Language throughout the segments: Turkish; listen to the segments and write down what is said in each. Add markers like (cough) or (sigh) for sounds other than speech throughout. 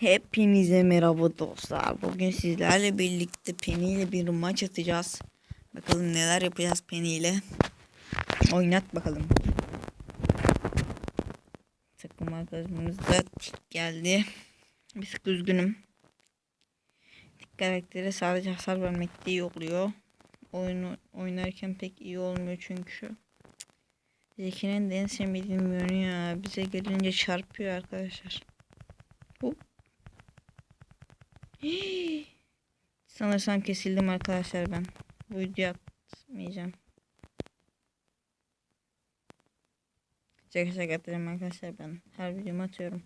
Hepinize merhaba dostlar. Bugün sizlerle birlikte Penny ile bir maç atacağız. Bakalım neler yapacağız Penny ile. Oynat bakalım. Takım arkadaşımız da tik geldi. Bir sık üzgünüm. Tik karaktere sadece hasar vermekte iyi oluyor. Oyunu oynarken pek iyi olmuyor çünkü. Zeki'nin de en sevmediğim yönü ya. Bize gelince çarpıyor arkadaşlar. Hop. Hii. (gasps) Sanırsam kesildim arkadaşlar ben. Bu video atmayacağım. Şaka şaka arkadaşlar ben. Her videomu atıyorum.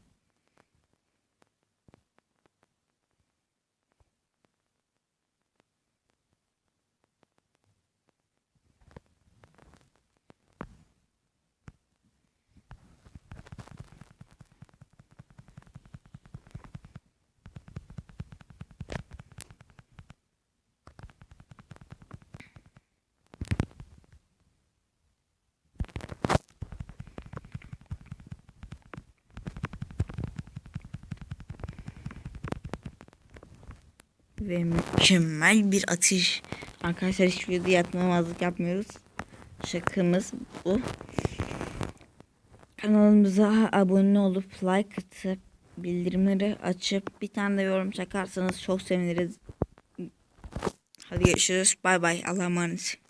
Ve mükemmel bir atış. Arkadaşlar hiç video yatmamazlık yapmıyoruz. Şakamız bu. Kanalımıza abone olup like atıp bildirimleri açıp bir tane de yorum çakarsanız çok seviniriz. Hadi görüşürüz. Bay bay. Allah'a emanet.